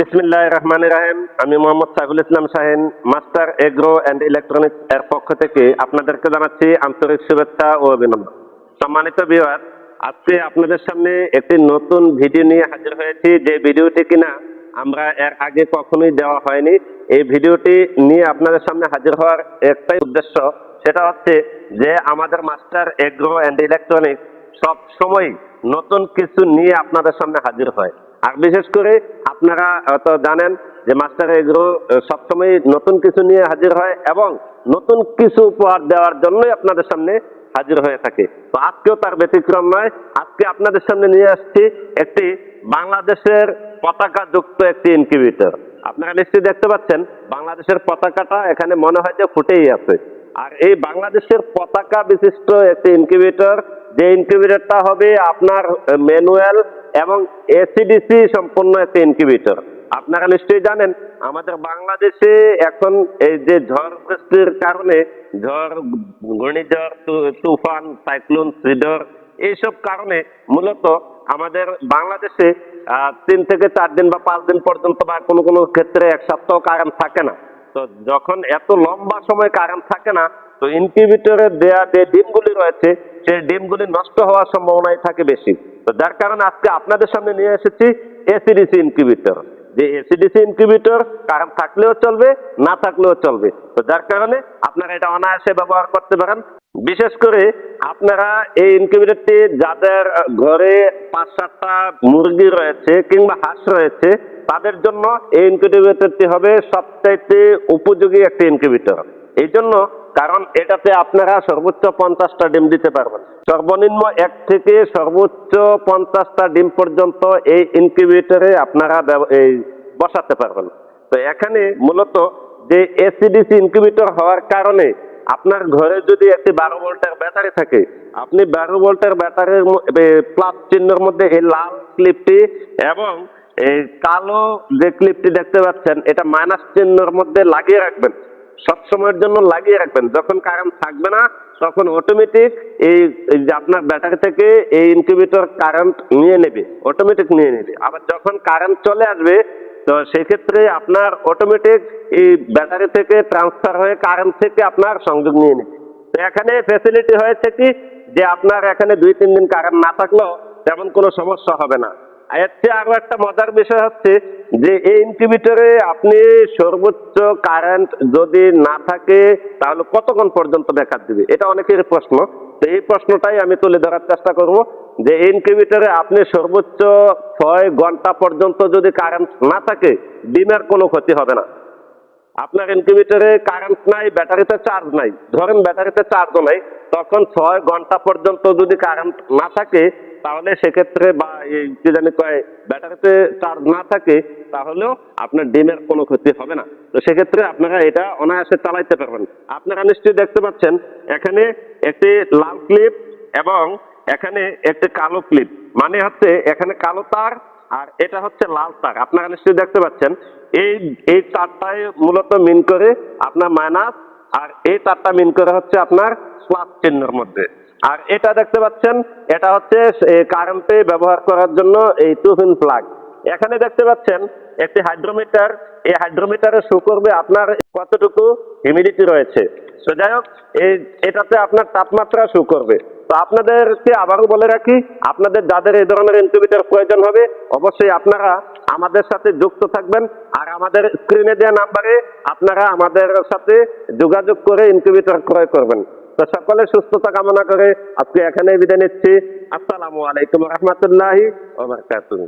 বিসমিল্লাহ রহমান রাহিম। আমি Mohammad Saiful Islam Shahin, master agro and electronics এর পক্ষ থেকে আপনাদেরকে জানাচ্ছি আন্তরিক শুভেচ্ছা ও অভিনন্দন। সম্মানিত বিভাগ আজকে আপনাদের সামনে একটি নতুন ভিডিও নিয়ে হাজির হয়েছি। যে ভিডিওটি কিনা আমরা এর আগে কখনোই দেওয়া হয়নি, এই ভিডিওটি নিয়ে আপনাদের সামনে হাজির হওয়ার একটাই উদ্দেশ্য, সেটা হচ্ছে যে আমাদের মাস্টার এগ্রো অ্যান্ড ইলেকট্রনিক্স সব সময় নতুন কিছু নিয়ে আপনাদের সামনে হাজির হয়। আর বিশেষ করে আপনারা তো জানেন যে মাস্টার এগ্রো সবসময় নতুন কিছু নিয়ে হাজির হয় এবং নতুন কিছু উপহার দেওয়ার জন্যই আপনাদের সামনে হাজির হয়ে থাকে। তো আজকেও তার ব্যতিক্রম নয়, আজকে আপনাদের সামনে নিয়ে আসছি একটি বাংলাদেশের পতাকা যুক্ত একটি ইনকিউবেটর আপনারা নিশ্চয়ই দেখতে পাচ্ছেন, বাংলাদেশের পতাকাটা এখানে মনে হয় যে ফুটেই আছে। আর এই বাংলাদেশের পতাকা বিশিষ্ট একটি ইনকিউবেটর যে ইনকিউবেটরটা হবে আপনার ম্যানুয়াল এবং এসিডিসি সম্পন্ন একটি ইনকিউবেটর আপনারা নিশ্চয়ই জানেন, আমাদের বাংলাদেশে এখন এই যে ঝড় বৃষ্টির কারণে ঝড়, ঘূর্ণিঝড় তুফান সাইক্লোন সিডর এইসব কারণে মূলত আমাদের বাংলাদেশে তিন থেকে চার দিন বা পাঁচ দিন পর্যন্ত বা কোনো কোনো ক্ষেত্রে এক সপ্তাহ কারেন্ট থাকে না। তো যখন এত লম্বা সময় কারেন্ট থাকে না, তো ইনকিউবেটরে দেয়া যে ডিমগুলি রয়েছে, সেই ডিমগুলি নষ্ট হওয়ার সম্ভাবনাই থাকে বেশি। তো যার কারণে আজকে আপনাদের সামনে নিয়ে এসেছি এসিডিসি ইনকিউবেটর যে এসিডিসি ইনকিউবেটর থাকলেও চলবে, না থাকলেও চলবে। তো যার কারণে আপনারা এটা অনায়াসে ব্যবহার করতে পারেন। বিশেষ করে আপনারা এই ইনকিউবেটরটি যাদের ঘরে পাঁচ সাতটা মুরগি রয়েছে কিংবা হাঁস রয়েছে, তাদের জন্য এই ইনকিউবেটরটি হবে সবচাইতে উপযোগী একটি ইনকিউবেটর এই জন্য কারণ এটাতে আপনারা সর্বোচ্চ পঞ্চাশটা ডিম দিতে পারবেন। সর্বনিম্ন এক থেকে সর্বোচ্চ পঞ্চাশটা ডিম পর্যন্ত এই ইনকিউবেটরে আপনারা এই বসাতে পারবেন। তো এখানে মূলত যে এসিডিসি ইনকিউবেটর হওয়ার কারণে আপনার ঘরে যদি একটি বারো ভোল্টের ব্যাটারি থাকে, আপনি বারো ভোল্টের ব্যাটারির প্লাস চিহ্নের মধ্যে এই লাল ক্লিপটি এবং এই কালো যে ক্লিপটি দেখতে পাচ্ছেন, এটা মাইনাস চিহ্নের মধ্যে লাগিয়ে রাখবেন। সবসময়ের জন্য লাগিয়ে রাখবেন। যখন কারেন্ট থাকবে না, তখন অটোমেটিক এই যে আপনার ব্যাটারি থেকে এই ইনকিউবেটর কারেন্ট নিয়ে নেবে অটোমেটিক নিয়ে নেবে। আবার যখন কারেন্ট চলে আসবে, তো সেক্ষেত্রে আপনার অটোমেটিক এই ব্যাটারি থেকে ট্রান্সফার হয়ে কারেন্ট থেকে আপনার সংযোগ নিয়ে নেবে। তো এখানে ফেসিলিটি হয়েছে কি? যে আপনার এখানে দুই, তিন দিন কারেন্ট না থাকলেও তেমন কোনো সমস্যা হবে না। এর চেয়ে আরও একটা মজার বিষয় হচ্ছে যে এই ইনকিউবেটরে আপনি সর্বোচ্চ কারেন্ট যদি না থাকে, তাহলে কতক্ষণ পর্যন্ত ব্যাকআপ দিবে? এটা অনেকের প্রশ্ন। তো এই প্রশ্নটাই আমি তুলে ধরার চেষ্টা করব যে ইনকিউবেটরে আপনি সর্বোচ্চ ছয় ঘণ্টা পর্যন্ত যদি কারেন্ট না থাকে ডিমের কোনো ক্ষতি হবে না। আপনার ইনকিউবেটরে কারেন্ট নাই, ব্যাটারিতে চার্জ নাই। ধরেন ব্যাটারিতে চার্জও নাই, তখন ছয় ঘণ্টা পর্যন্ত যদি কারেন্ট না থাকে তাহলে সেক্ষেত্রে বা এই কি জানি কয় ব্যাটারিতে চার্জ না থাকে, তাহলেও আপনার ডিমের কোনো ক্ষতি হবে না। তো সেক্ষেত্রে আপনারা এটা অনায়াসে চালাইতে পারবেন। আপনারা নিশ্চয়ই দেখতে পাচ্ছেন, এখানে একটি লাল ক্লিপ এবং এখানে একটি কালো ক্লিপ মানে হচ্ছে এখানে কালো তার আর এটা হচ্ছে লাল তার। আপনারা নিশ্চয়ই দেখতে পাচ্ছেন, এই এই তারটাই মূলত মিন করে আপনার মাইনাস আর এই তারটা মিন করে হচ্ছে আপনার প্লাস চিহ্নের মধ্যে। আর এটা দেখতে পাচ্ছেন এটা হচ্ছে কারেন্টে ব্যবহার করার জন্য এই টু পিন প্লাগ এখানে দেখতে পাচ্ছেন একটি হাইড্রোমিটার। এই হাইড্রোমিটারে শো করবে আপনার কতটুকু হিউমিডিটি রয়েছে? তো যাই হোক এটাতে আপনার তাপমাত্রা শো করবে তো আপনাদেরকে আবারও বলে রাখি, আপনাদের যাদের এই ধরনের ইনকিউবেটর প্রয়োজন হবে, অবশ্যই আপনারা আমাদের সাথে যুক্ত থাকবেন। আর আমাদের স্ক্রিনে দেওয়া নাম্বারে আপনারা আমাদের সাথে যোগাযোগ করে ইনকিউবেটর ক্রয় করবেন। তো সকলে সুস্থতা কামনা করে আজকে এখানে বিদায় নিচ্ছি। আসসালামু আলাইকুম রহমতুল্লাহি ওবরকাতুহ